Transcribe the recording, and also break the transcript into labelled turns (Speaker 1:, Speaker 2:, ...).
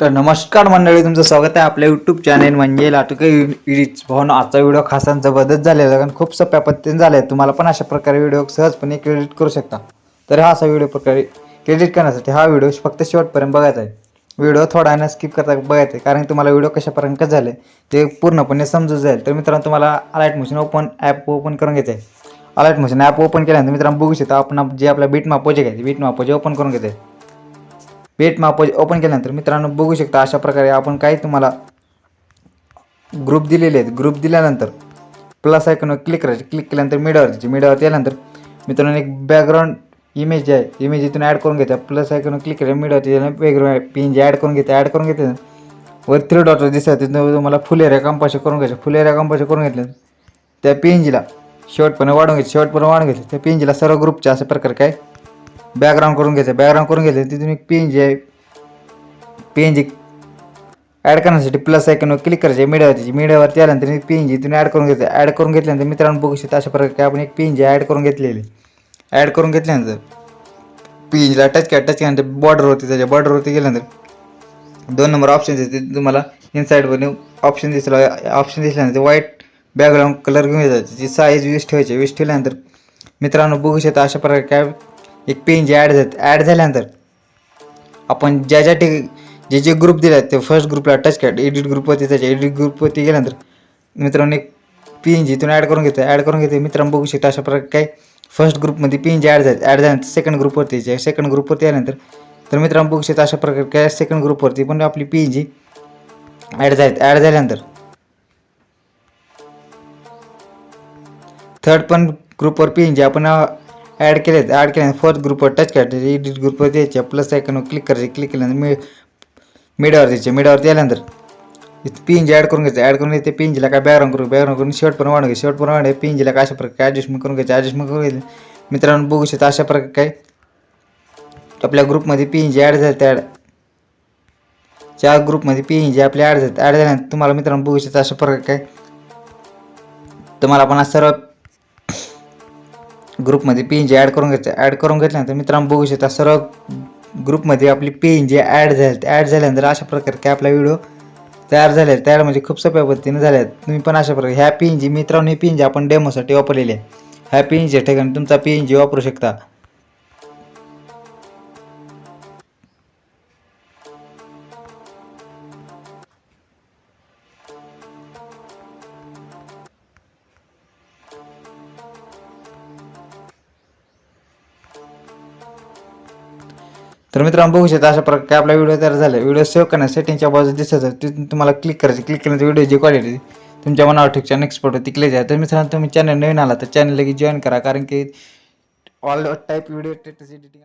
Speaker 1: तर नमस्कार मंडळी तुमचं स्वागत आहे आपल्या यूट्यूब चॅनेल म्हणजे लाटके इडीच भाऊन आजचा व्हिडिओ खासा जबरदस्त झालेला कारण खूप सोप्या पद्धतीने झाले आहे तुम्हाला पण अशा प्रकारे व्हिडिओ सहजपणे क्रेडिट करू शकता. तर हा असा व्हिडिओ प्रकारे क्रेडिट करण्यासाठी हा व्हिडिओ फक्त शेवटपर्यंत बघायचा आहे. व्हिडिओ थोडा ना स्किप करता बघायचा आहे कारण तुम्हाला व्हिडिओ कशापर्यंत कसं झाले ते पूर्णपणे समजून जाईल. तर मित्रांनो तुम्हाला Alight motion open app open करून घ्यायचं आहे. अलाईट मशीन ॲप ओपन केल्यानंतर मित्रांनो बघू शकता आपण जे आपला बीट मापोजे घ्यायचे आहे बीट मापोजे ओपन करून घ्यायचं आहे पेट मापज ओपन केल्यानंतर मित्रांनो बघू शकता अशा प्रकारे आपण काही तुम्हाला ग्रुप दिलेले आहेत. ग्रुप दिल्यानंतर प्लस आयकॉनवर क्लिक करायचे. क्लिक केल्यानंतर मीडियावरती मीडियावरती आल्यानंतर मित्रांनो एक बॅकग्राऊंड इमेज जी आहे इमेज इथून ॲड करून घेते प्लस आयकॉनवर क्लिक करायचं मीडियावरती वेगवेगळ्या पिन जे ॲड करून घेते ॲड करून घेते वर थ्री डॉटर दिसत तिथून तुम्हाला फुल एरिया कंपाशी करून घ्यायचे. फुल एरिया कंपाशी करून घेतलं त्या पीएनजीला शेवटपर्यंत वाढून घ्यायचे. शेवटपर्यंत वाढून घ्यायचे. त्या पी एनजीला सर्व ग्रुपच्या अशा प्रकारे काय? बॅकग्राऊंड करून घ्यायचं बॅकग्राऊंड करून घ्यायचं तिथून एक पी एन जी आहे पी एन जी ॲड करण्यासाठी प्लस आयकॉनवर क्लिक करायचे मीडियावरती मीडियावरती आल्यानंतर एक पी एन जी तुम्ही ॲड करून घ्यायचं ॲड करून घेतल्यानंतर मित्रांनो बघू शकता अशा प्रकारे आपण एक पी एन जी ॲड करून घेतलेली ॲड करून घेतल्यानंतर पी एन जीला टच केला. टच केल्यानंतर बॉर्डरवरती त्याच्या बॉर्डरवरती गेल्यानंतर दोन नंबर ऑप्शन येते तुम्हाला इनसाईडवर ऑप्शन दिसला. ऑप्शन दिसल्यानंतर व्हाईट बॅकग्राऊंड कलर घेऊन जायचं त्याची साईज वीस ठेवायची वीस ठेवल्यानंतर मित्रांनो बघू शकता अशा प्रकारे काय एक पेज ॲड झाले ॲड झाल्यानंतर आपण ज्या ज्या ठिक जे जे ग्रुप दिले आहेत ते फर्स्ट ग्रुपला टच करा. एडिट ग्रुपवरती त्याच्या एडिट ग्रुपवरती गेल्यानंतर मित्रांनो एक पी जी इथून ॲड करून घेतो ॲड करून घेते मित्रांनो बघू शकता अशा प्रकारे काय फर्स्ट ग्रुपमध्ये पी एन जी ॲड झाले. ॲड झाल्यानंतर सेकंड ग्रुपवरती सेकंड ग्रुपवरती आल्यानंतर तर मित्रांनो बघू शकता अशा प्रकारे काय सेकंड ग्रुपवरती पण आपली पी एन जी ॲड झाले. ॲड झाल्यानंतर थर्ड पण ग्रुपवर पी एन जी आपण ॲड केले ॲड केल्यानंतर फोर्थ ग्रुपवर टच करायचे एडिट ग्रुपवर द्यायचे. प्लस आयकॉनवर क्लिक करायचे. क्लिक केल्यानंतर मिड मिडावर द्यायचे. मीडियावरती आल्यानंतर पिंज ॲड करून घ्यायचं. ॲड करून घेते पिंजला काय बॅकग्राऊंड करू? बॅकग्राऊंड करून शर्ट पण वाढून घ्यायचं. पण वाढ पिंजला काय अशा प्रकारे ॲडजस्टमेंट करून घ्यायचं? ॲडजस्टमेंट करून घ्यायचं. मित्रांनो बघू शकता अशा प्रकारे काय? आपल्या ग्रुपमध्ये पिंज ॲड झाले त्या ज्या ग्रुपमध्ये पिंज आपले ॲड झाले ॲड झाल्यानंतर तुम्हाला मित्रांनो बघू शकता अशा प्रकारे काय? तुम्हाला आपण सर्व ग्रुपमध्ये पी एन जी ॲड करून घ्यायचं ॲड करून घेतल्यानंतर मित्रांनो बघू शकता सर्व ग्रुपमध्ये आपली पी एन जी ॲड झाली. ॲड झाल्यानंतर अशा प्रकारे की आपला व्हिडिओ तयार झाले आहेत तयार म्हणजे खूप सोप्या पद्धतीने झाल्या आहेत तुम्ही पण अशा प्रकारे ह्या पी एन जी मित्रांनो ही एन जी आपण डेमोसाठी वापरलेली आहे. ह्या पी एन जी ठिकाणी तुमचा पी एन जी वापरू शकता. तर मित्रांनो बघू शकता अशा प्रकारे आपला व्हिडिओ तयार झाला. व्हिडिओ सेव्ह करण्यास सेटिंगच्या बाजूला दिसत तिथून तुम्हाला क्लिक करायचं. क्लिक केल्यानंतर व्हिडिओची क्वालिटी तुमच्या मनावर ठिकच्या नेक्स्ट फोटो तिकले जाय तर मित्रांनो तुम्ही चॅनल नवीन आला तर चॅनल लगेच जॉईन करा. कारण की ऑल टाईप व्हिडिओ एडिटिंग